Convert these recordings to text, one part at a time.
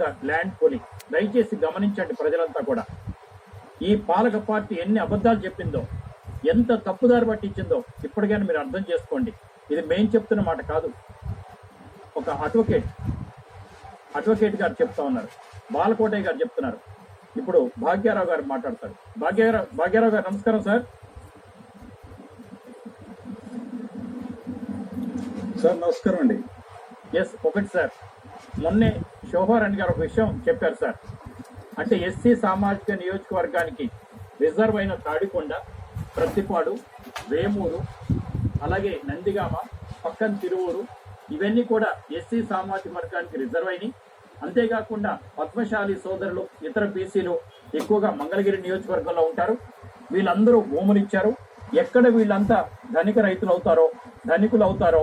The land pooling. దయచేసి గమనించండి ప్రజలంతా కూడా. ఈ పాలక పార్టీ ఎన్ని అబద్ధాలు చెప్పిందో ఎంత తప్పుదారి పట్టించిందో ఇప్పటికైనా మీరు అర్థం చేసుకోండి. ఇది మేం చెప్తున్న మాట కాదు. ఒక అడ్వకేట్ అడ్వకేట్ గారు చెప్తా ఉన్నారు. బాలకోటయ్య గారు చెప్తున్నారు. ఇప్పుడు భాగ్యారావు గారు మాట్లాడతారు. భాగ్యారావు భాగ్యారావు గారు నమస్కారం సార్. సార్ నమస్కారం అండి. ఎస్ ఒకటి సార్. మొన్నే శోభారాణి గారు ఒక విషయం చెప్పారు సార్. అంటే ఎస్సీ సామాజిక నియోజకవర్గానికి రిజర్వ్ అయిన తాడికొండ ప్రతిపాడు వేమూరు అలాగే నందిగామ పక్కన తిరువూరు ఇవన్నీ కూడా ఎస్సీ సామాజిక వర్గానికి రిజర్వ్ అయినాయి. అంతేకాకుండా పద్మశాలి సోదరులు ఇతర బీసీలు ఎక్కువగా మంగళగిరి నియోజకవర్గంలో ఉంటారు. వీళ్ళందరూ భూములిచ్చారు. ఎక్కడ వీళ్ళంతా ధనిక రైతులు అవుతారో ధనికులు అవుతారో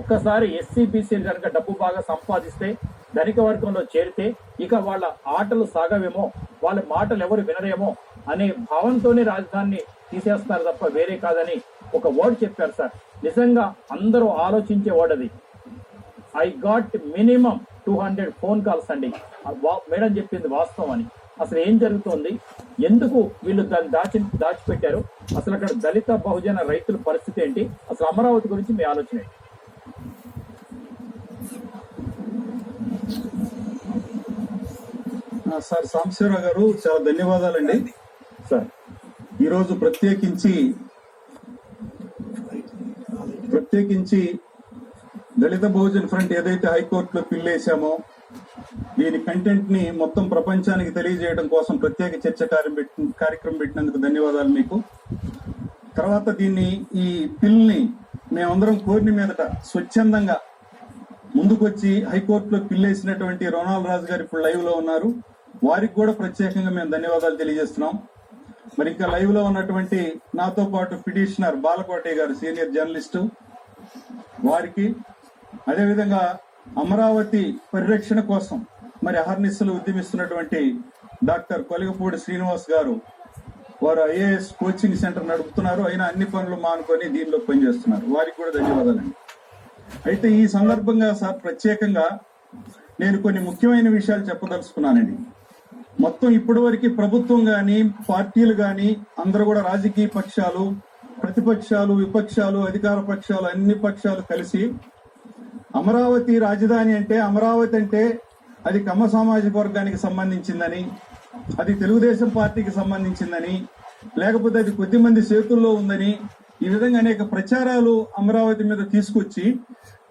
ఒక్కసారి ఎస్సీ బీసీలు కనుక డబ్బు బాగా సంపాదిస్తే ధనిక వర్గంలో చేరితే ఇక వాళ్ళ ఆటలు సాగవేమో వాళ్ళ మాటలు ఎవరు వినరేమో అనే భావంతోనే రాజధానిని తీసేస్తారు తప్ప వేరే కాదని ఒక వర్డ్ చెప్పారు సార్. నిజంగా అందరూ ఆలోచించే వర్డ్ అది. I got minimum two hundred phone calls అండి. మేడం చెప్పింది వాస్తవం అని. అసలు ఏం జరుగుతోంది? ఎందుకు వీళ్ళు దాన్ని దాచి దాచిపెట్టారు? అసలు అక్కడ దళిత బహుజన రైతుల పరిస్థితి ఏంటి? అసలు అమరావతి గురించి మీ ఆలోచన ఏంటి? సార్ సాంబశివరావు గారు చాలా ధన్యవాదాలండి. సార్ ఈరోజు ప్రత్యేకించి ప్రత్యేకించి దళిత బహుజన్ ఫ్రంట్ ఏదైతే హైకోర్టులో పిల్లేశామో దీని కంటెంట్ని మొత్తం ప్రపంచానికి తెలియజేయడం కోసం ప్రత్యేక చర్చ కార్యం కార్యక్రమం పెట్టినందుకు ధన్యవాదాలు మీకు. తర్వాత దీన్ని ఈ పిల్ని మేమందరం కోరిన మీదట స్వచ్ఛందంగా ముందుకొచ్చి హైకోర్టులో పిల్లేసినటువంటి రోనాల్ రాజు గారు ఇప్పుడు లైవ్లో ఉన్నారు. వారికి కూడా ప్రత్యేకంగా మేము ధన్యవాదాలు తెలియజేస్తున్నాం. మరి ఇంకా లైవ్లో ఉన్నటువంటి నాతో పాటు పిటిషనర్ బాలకోటయ్య గారు సీనియర్ జర్నలిస్టు వారికి అదేవిధంగా అమరావతి పరిరక్షణ కోసం మరి అహర్నిస్సులు ఉద్యమిస్తున్నటువంటి డాక్టర్ కొలిగపూడి శ్రీనివాస్ గారు వారు ఐఏఎస్ కోచింగ్ సెంటర్ నడుపుతున్నారు. అయినా అన్ని పనులు మానుకొని దీనిలో పనిచేస్తున్నారు. వారికి కూడా ధన్యవాదాలండి. అయితే ఈ సందర్భంగా సార్ ప్రత్యేకంగా నేను కొన్ని ముఖ్యమైన విషయాలు చెప్పదలుచుకున్నానండి. మొత్తం ఇప్పటి వరకు ప్రభుత్వం కానీ పార్టీలు కానీ అందరూ కూడా రాజకీయ పక్షాలు ప్రతిపక్షాలు విపక్షాలు అధికార పక్షాలు అన్ని పక్షాలు కలిసి అమరావతి రాజధాని అంటే అమరావతి అంటే అది కమ్మ సామాజిక వర్గానికి సంబంధించిందని అది తెలుగుదేశం పార్టీకి సంబంధించిందని లేకపోతే అది కొద్దిమంది చేతుల్లో ఉందని ఈ విధంగా అనేక ప్రచారాలు అమరావతి మీద తీసుకొచ్చి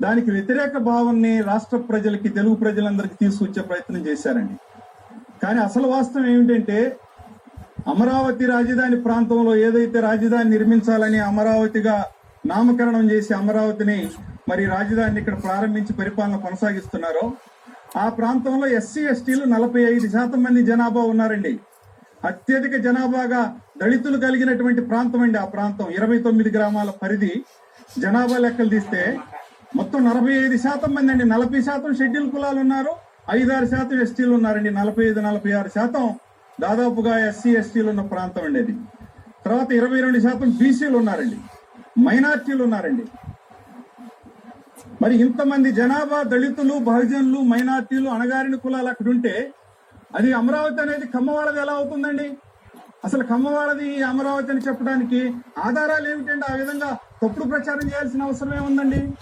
దానికి వ్యతిరేక భావాన్ని రాష్ట్ర ప్రజలకి తెలుగు ప్రజలందరికీ తీసుకొచ్చే ప్రయత్నం చేశారండి. కానీ అసలు వాస్తవం ఏమిటంటే అమరావతి రాజధాని ప్రాంతంలో ఏదైతే రాజధాని నిర్మించాలని అమరావతిగా నామకరణం చేసి అమరావతిని మరి రాజధానిని ఇక్కడ ప్రారంభించి పరిపాలన కొనసాగిస్తున్నారో ఆ ప్రాంతంలో ఎస్సీ ఎస్టీలు నలభై ఐదు శాతం మంది జనాభా ఉన్నారండి. అత్యధిక జనాభాగా దళితులు కలిగినటువంటి ప్రాంతం అండి ఆ ప్రాంతం. ఇరవై తొమ్మిది గ్రామాల పరిధి. జనాభా లెక్కలు తీస్తే మొత్తం నలభై ఐదు శాతం మంది అండి. నలభై శాతం షెడ్యూల్ కులాలు ఉన్నారు. ఐదారు శాతం ఎస్టీలు ఉన్నారండి. నలభై ఐదు నలభై ఆరు శాతం దాదాపుగా ఎస్సీ ఎస్టీలు ఉన్న ప్రాంతం అండి అది. తర్వాత ఇరవై రెండు శాతం బీసీలు ఉన్నారండి. మైనార్టీలు ఉన్నారండి. మరి ఇంతమంది జనాభా దళితులు బహుజనులు మైనార్టీలు అణగారిన కులాలు అక్కడ ఉంటే అది అమరావతి అనేది కమ్మవాళ్ళది ఎలా అవుతుందండి? అసలు కమ్మవాళ్ళది అమరావతి అని చెప్పడానికి ఆధారాలు ఏమిటండి? ఆ విధంగా తప్పుడు ప్రచారం చేయాల్సిన అవసరం ఏముందండి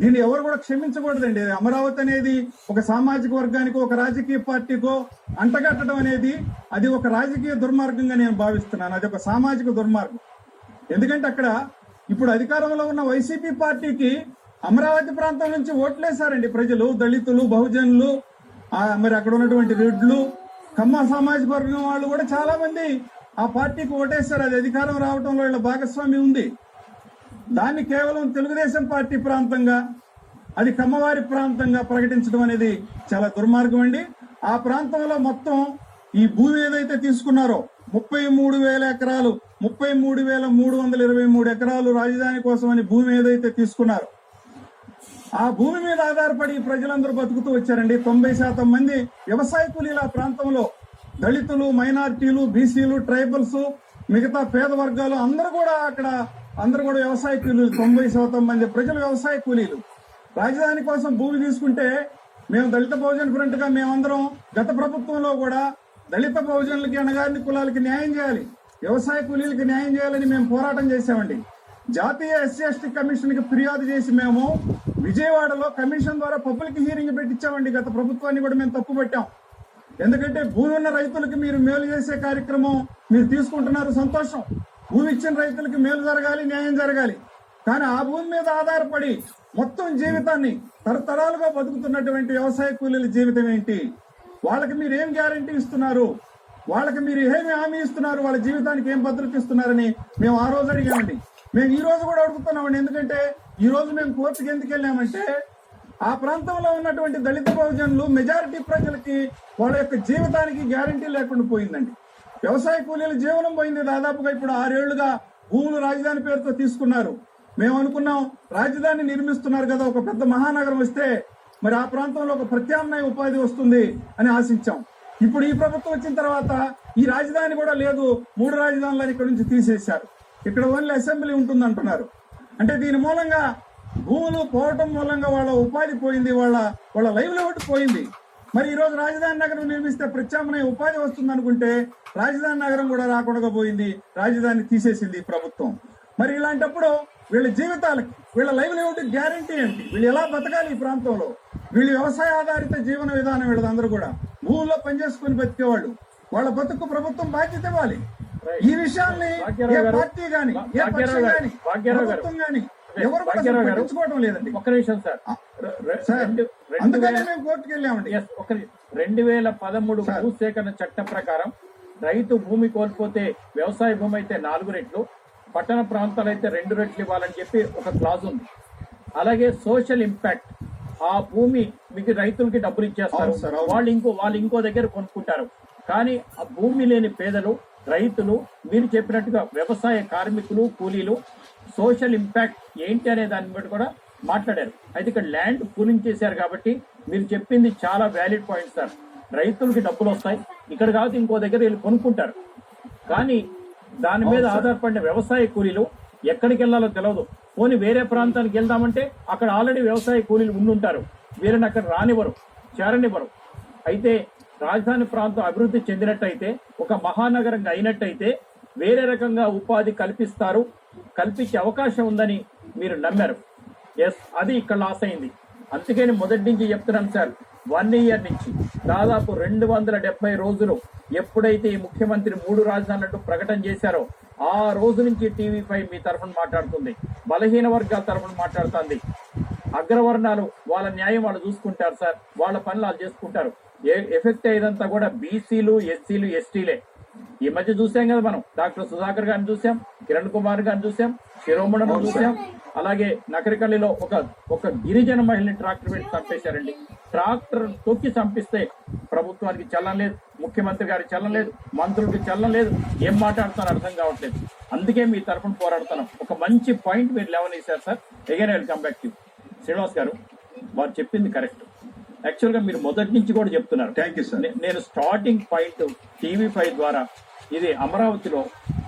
దీన్ని ఎవరు కూడా క్షమించకూడదండి. అమరావతి అనేది ఒక సామాజిక వర్గానికో ఒక రాజకీయ పార్టీకో అంటగట్టడం అనేది అది ఒక రాజకీయ దుర్మార్గంగా నేను భావిస్తున్నాను. అది ఒక సామాజిక దుర్మార్గం. ఎందుకంటే అక్కడ ఇప్పుడు అధికారంలో ఉన్న వైసీపీ పార్టీకి అమరావతి ప్రాంతం నుంచి ఓట్లేశారండి ప్రజలు. దళితులు బహుజనులు మరి అక్కడ ఉన్నటువంటి రెడ్లు కమ్మ సామాజిక వర్గం వాళ్ళు కూడా చాలా మంది ఆ పార్టీకి ఓటేశారు. అది అధికారం రావడంలో వీళ్ళ భాగస్వామి ఉంది. దాన్ని కేవలం తెలుగుదేశం పార్టీ ప్రాంతంగా అది కమ్మవారి ప్రాంతంగా ప్రకటించడం అనేది చాలా దుర్మార్గం అండి. ఆ ప్రాంతంలో మొత్తం ఈ భూమి ఏదైతే తీసుకున్నారో ముప్పై మూడు వేల ఎకరాలు ముప్పై మూడు వేల మూడు వందల ఇరవై మూడు ఎకరాలు రాజధాని కోసం అని భూమి ఏదైతే తీసుకున్నారో ఆ భూమి మీద ఆధారపడి ప్రజలందరూ బతుకుతూ వచ్చారండి. తొంభై శాతం మంది వ్యవసాయ కూలీలు ఆ ప్రాంతంలో దళితులు మైనార్టీలు బీసీలు ట్రైబల్స్ మిగతా పేద వర్గాలు అందరూ కూడా అక్కడ అందరూ కూడా వ్యవసాయ కూలీలు తొంభై శాతం మంది ప్రజలు వ్యవసాయ కూలీలు. రాజధాని కోసం భూమి తీసుకుంటే మేము దళిత బహుజన్ ఫ్రంట్గా మేమందరం గత ప్రభుత్వంలో కూడా దళిత బహుజనులకి అణగారిన కులాలకి న్యాయం చేయాలి. వ్యవసాయ కూలీలకి న్యాయం చేయాలని మేము పోరాటం చేశామండి. జాతీయ ఎస్సీ ఎస్టీ కమిషన్కి ఫిర్యాదు చేసి మేము విజయవాడలో కమిషన్ ద్వారా పబ్లిక్ హీరింగ్ పెట్టించామండి. గత ప్రభుత్వాన్ని కూడా మేము తప్పు పెట్టాం. ఎందుకంటే భూమి ఉన్న రైతులకు మీరు మేలు చేసే కార్యక్రమం మీరు తీసుకుంటున్నారు సంతోషం. భూమి ఇచ్చిన రైతులకి మేలు జరగాలి న్యాయం జరగాలి. కానీ ఆ భూమి మీద ఆధారపడి మొత్తం జీవితాన్ని తరతరాలుగా బతుకుతున్నటువంటి వ్యవసాయ కూలీల జీవితం ఏంటి? వాళ్ళకి మీరు ఏం గ్యారంటీ ఇస్తున్నారు? వాళ్ళకి మీరు ఏమి హామీ ఇస్తున్నారు? వాళ్ళ జీవితానికి ఏం భద్రత ఇస్తున్నారని మేము ఆ రోజు అడిగామండి. మేము ఈ రోజు కూడా అడుగుతున్నామండి. ఎందుకంటే ఈ రోజు మేము కోర్టుకి ఎందుకు వెళ్ళామంటే ఆ ప్రాంతంలో ఉన్నటువంటి దళిత బహుజనులు మెజారిటీ ప్రజలకి వాళ్ళ యొక్క జీవితానికి గ్యారంటీ లేకుండా పోయిందండి. వ్యవసాయ కూలీల జీవనం పోయింది. దాదాపుగా ఇప్పుడు ఆరేళ్ళుగా భూములు రాజధాని పేరుతో తీసుకున్నారు. మేము అనుకున్నాం రాజధాని నిర్మిస్తున్నారు కదా ఒక పెద్ద మహానగరం వస్తే మరి ఆ ప్రాంతంలో ఒక ప్రత్యామ్నాయ ఉపాధి వస్తుంది అని ఆశించాం. ఇప్పుడు ఈ ప్రభుత్వం వచ్చిన తర్వాత ఈ రాజధాని కూడా లేదు మూడు రాజధానులను ఇక్కడ నుంచి తీసేశారు. ఇక్కడ ఓన్లీ అసెంబ్లీ ఉంటుంది అంటున్నారు అంటే దీని మూలంగా భూములు పోవటం మూలంగా వాళ్ళ ఉపాధి పోయింది వాళ్ళ వాళ్ళ లైవ్లీహుడ్ పోయింది. మరి ఈ రోజు రాజధాని నగరం నిర్మిస్తే ప్రత్యామ్నాయ ఉపాధి వస్తుంది అనుకుంటే రాజధాని నగరం కూడా రాకుండా పోయింది రాజధాని తీసేసింది ఈ ప్రభుత్వం. మరి ఇలాంటప్పుడు వీళ్ళ జీవితాలకి వీళ్ళ లైవ్లీహుడ్ గ్యారంటీ ఏంటి? వీళ్ళు ఎలా బతకాలి ఈ ప్రాంతంలో? వీళ్ళు వ్యవసాయ ఆధారిత జీవన విధానం వీళ్ళదందరూ కూడా. భూముల్లో పనిచేసుకుని బతికేవాళ్ళు. వాళ్ళ బతుకు ప్రభుత్వం బాధ్యత ఇవ్వాలి. ఈ విషయాల్ని భాగ్యరావు ఏ పార్టీ గాని ఏ పక్షం గాని. ప్రభుత్వం గాని ఎవరు. పట్టించుకోవడం లేదండి. ఒక్క నిమిషం సార్. అందుకనే వేల మేము కోర్టుకు వెళ్ళామండి. ఎస్ ఒక రెండు వేల పదమూడు. భూసేకరణ చట్టం ప్రకారం రైతు భూమి కోల్పోతే వ్యవసాయ భూమి అయితే నాలుగు రెట్లు పట్టణ ప్రాంతాలు అయితే రెండు రెట్లు ఇవ్వాలని చెప్పి ఒక క్లాజ్ ఉంది. అలాగే సోషల్ ఇంపాక్ట్ ఆ భూమి మీకు రైతులకి డబ్బులు ఇచ్చేస్తారు. వాళ్ళు ఇంకో వాళ్ళు ఇంకో దగ్గర కొనుక్కుంటారు. కానీ ఆ భూమి లేని పేదలు రైతులు మీరు చెప్పినట్టుగా వ్యవసాయ కార్మికులు కూలీలు సోషల్ ఇంపాక్ట్ ఏంటి అనే దాన్ని బట్టి కూడా మాట్లాడారు. అయితే ఇక్కడ ల్యాండ్ పూలింగ్ చేశారు కాబట్టి మీరు చెప్పింది చాలా వ్యాలిడ్ పాయింట్ సార్. రైతులకి డబ్బులు వస్తాయి. ఇక్కడ కాదు ఇంకో దగ్గర వీళ్ళు కొనుక్కుంటారు. కానీ దాని మీద ఆధారపడిన వ్యవసాయ కూలీలు ఎక్కడికి వెళ్ళాలో తెలియదు పోనీ వేరే ప్రాంతానికి వెళ్దామంటే అక్కడ ఆల్రెడీ వ్యవసాయ కూలీలు ఉండుంటారు. వీరిని అక్కడ రానివ్వరు చేరనివ్వరు. అయితే రాజధాని ప్రాంతం అభివృద్ధి చెందినట్టయితే ఒక మహానగరంగా అయినట్టయితే వేరే రకంగా ఉపాధి కల్పిస్తారు కల్పించే అవకాశం ఉందని మీరు నమ్మారు. ఎస్ అది ఇక్కడ లాస్ అయింది. అందుకని మొదటి నుంచి చెప్తున్నాను సార్ వన్ ఇయర్ నుంచి దాదాపు రెండు వందల డెబ్బై రోజులు ఎప్పుడైతే ఈ ముఖ్యమంత్రి మూడు రాజధానులు ప్రకటన చేశారో ఆ రోజు నుంచి టీవీ ఫైవ్ మీ తరఫున మాట్లాడుతుంది. బలహీన వర్గాల తరఫున మాట్లాడుతుంది. అగ్రవర్ణాలు వాళ్ళ న్యాయం వాళ్ళు చూసుకుంటారు సార్ వాళ్ళ పనులు వాళ్ళు చేసుకుంటారు. ఏ- ఎఫెక్ట్ అయ్యేదంతా కూడా బీసీలు ఎస్సీలు ఎస్టీలే ఈ మధ్య చూసాం కదా మనం. డాక్టర్ సుధాకర్ గారిని చూసాం కిరణ్ కుమార్ గారిని చూసాం శిరోమణను చూసాం. అలాగే నకరికల్లిలో ఒక ఒక గిరిజన మహిళని ట్రాక్టర్ పెట్టి చంపేశారండి. ట్రాక్టర్ తొక్కి చంపిస్తే ప్రభుత్వానికి చల్లం లేదు ముఖ్యమంత్రి గారికి చల్లం లేదు మంత్రులకి చల్లం లేదు. ఏం మాట్లాడుతారో అర్థం కావట్లేదు. అందుకే మీ తరఫున పోరాడుతున్నాం. ఒక మంచి పాయింట్ మీరు లేవనేశారు sir. Again I come back to Srinivas గారు వారు చెప్పింది కరెక్ట్. యాక్చువల్గా మీరు మొదటి నుంచి కూడా చెప్తున్నారు. థ్యాంక్ యూ సార్ నేను స్టార్టింగ్ పాయింట్ టీవీ ఫైవ్ ద్వారా ఇది అమరావతిలో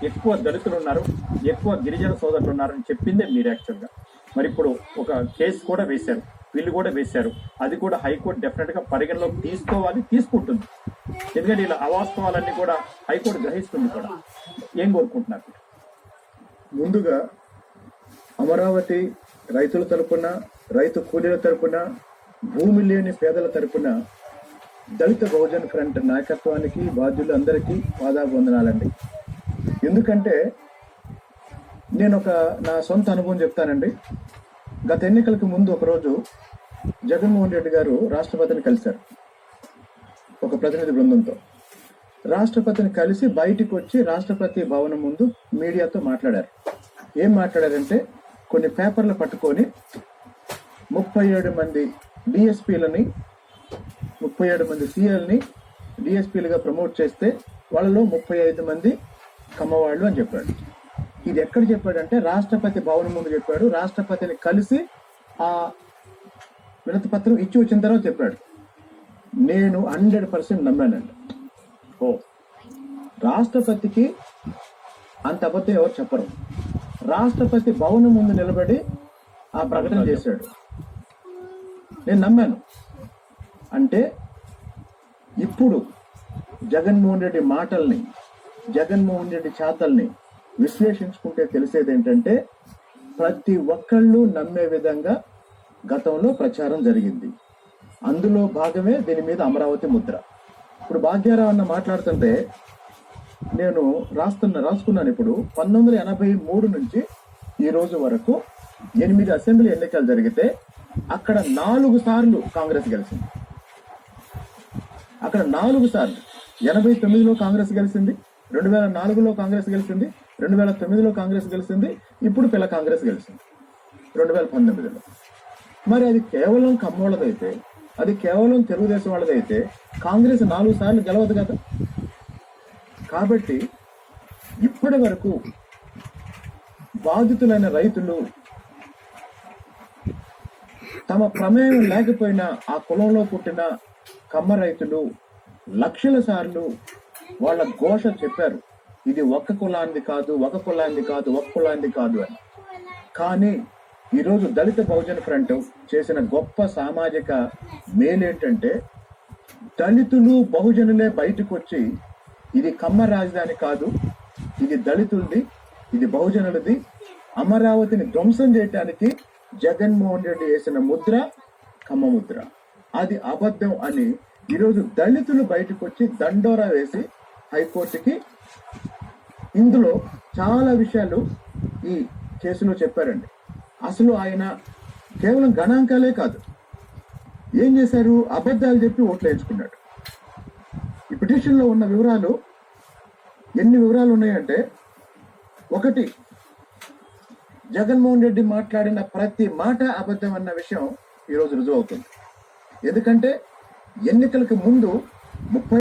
ఎక్కువ దళితులు ఉన్నారు ఎక్కువ గిరిజన సోదరులు ఉన్నారని చెప్పిందే మీరు యాక్చువల్గా మరి ఇప్పుడు ఒక కేసు కూడా వేశారు వీళ్ళు కూడా వేశారు. అది కూడా హైకోర్టు డెఫినెట్గా పరిగణలోకి తీసుకోవాలి తీసుకుంటుంది. ఎందుకంటే ఇలా అవాస్తవాలన్నీ కూడా హైకోర్టు గ్రహిస్తుంది కూడా. ఏం కోరుకుంటున్నారు? ముందుగా అమరావతి రైతుల తరపున రైతు కూలీల తరపున భూమి లేని పేదల తరపున దళిత బహుజన్ ఫ్రంట్ నాయకత్వానికి బాధ్యులందరికీ పాదాభివందనాలండి. ఎందుకంటే నేను ఒక నా సొంత అనుభవం చెప్తానండి. గత ఎన్నికలకు ముందు ఒకరోజు జగన్మోహన్ రెడ్డి గారు రాష్ట్రపతిని కలిశారు. ఒక ప్రతినిధి బృందంతో. రాష్ట్రపతిని కలిసి బయటికి వచ్చి రాష్ట్రపతి భవనం ముందు మీడియాతో మాట్లాడారు. ఏం మాట్లాడారంటే కొన్ని పేపర్లు పట్టుకొని ముప్పై ఏడు మంది డిఎస్పీలని ముప్పై ఏడు మంది సీఎల్ని డిఎస్పీలుగా ప్రమోట్ చేస్తే వాళ్ళలో ముప్పై ఐదు మంది కమ్మవాళ్ళు అని చెప్పాడు. ఇది ఎక్కడ చెప్పాడంటే రాష్ట్రపతి భవనం ముందు చెప్పాడు. రాష్ట్రపతిని కలిసి ఆ వినతి పత్రం ఇచ్చి వచ్చిన తర్వాత చెప్పాడు. నేను హండ్రెడ్ పర్సెంట్ నమ్మానండి. ఓ రాష్ట్రపతికి అంత అబద్ధం ఎవరు చెప్పరు. రాష్ట్రపతి భవనం ముందు నిలబడి ఆ ప్రకటన చేశాడు. నేను నమ్మాను. అంటే ఇప్పుడు జగన్మోహన్ రెడ్డి మాటల్ని జగన్మోహన్ రెడ్డి చేతల్ని విశ్లేషించుకుంటే తెలిసేది ఏంటంటే ప్రతి ఒక్కళ్ళు నమ్మే విధంగా గతంలో ప్రచారం జరిగింది. అందులో భాగమే దీని మీద అమరావతి ముద్ర. ఇప్పుడు భాగ్యారావు అన్న మాట్లాడుతుంటే నేను రాస్తున్న రాసుకున్నాను ఇప్పుడు పంతొమ్మిది వందల ఎనభై మూడు నుంచి ఈ రోజు వరకు ఎనిమిది అసెంబ్లీ ఎన్నికలు జరిగితే అక్కడ నాలుగు సార్లు కాంగ్రెస్ గెలిచింది. అక్కడ నాలుగు సార్లు. ఎనభై తొమ్మిదిలో కాంగ్రెస్ గెలిచింది రెండు వేల నాలుగులో కాంగ్రెస్ గెలిచింది రెండు వేల తొమ్మిదిలో కాంగ్రెస్ గెలిచింది ఇప్పుడు పిల్ల కాంగ్రెస్ గెలిచింది. రెండు వేల పంతొమ్మిదిలో. మరి అది కేవలం కమ్మోళ్ళదైతే అది కేవలం తెలుగుదేశం వాళ్ళదైతే కాంగ్రెస్ నాలుగు సార్లు గెలవదు కదా. కాబట్టి ఇప్పటి వరకు బాధితులైన రైతులు తమ ప్రమేయం లేకపోయినా ఆ కులంలో పుట్టిన కమ్మ రైతులు లక్షల సార్లు వాళ్ళ ఘోష చెప్పారు. ఇది ఒక కులాంది కాదు ఒక కులాంది కాదు ఒక కులాంది కాదు అని. కానీ ఈరోజు దళిత బహుజన ఫ్రంట్ చేసిన గొప్ప సామాజిక మేలేంటంటే దళితులు బహుజనులే బయటకు వచ్చి ఇది కమ్మ రాజధాని కాదు ఇది దళితులది ఇది బహుజనులది అమరావతిని ధ్వంసం చేయటానికి జగన్మోహన్ రెడ్డి వేసిన ముద్ర కమ్మ ముద్ర. అది అబద్ధం అని ఈరోజు దళితులు బయటకు వచ్చి దండోరా వేసి హైకోర్టుకి ఇందులో చాలా విషయాలు ఈ కేసులో చెప్పారండి. అసలు ఆయన కేవలం గణాంకాలే కాదు. ఏం చేశారు? అబద్ధాలు చెప్పి ఓట్లు వేయించుకున్నాడు. ఈ పిటిషన్లో ఉన్న వివరాలు ఎన్ని వివరాలు ఉన్నాయంటే ఒకటి జగన్మోహన్ రెడ్డి మాట్లాడిన ప్రతి మాట అబద్ధం అన్న విషయం ఈరోజు రుజువు అవుతుంది. ఎందుకంటే ఎన్నికలకు ముందు ముప్పై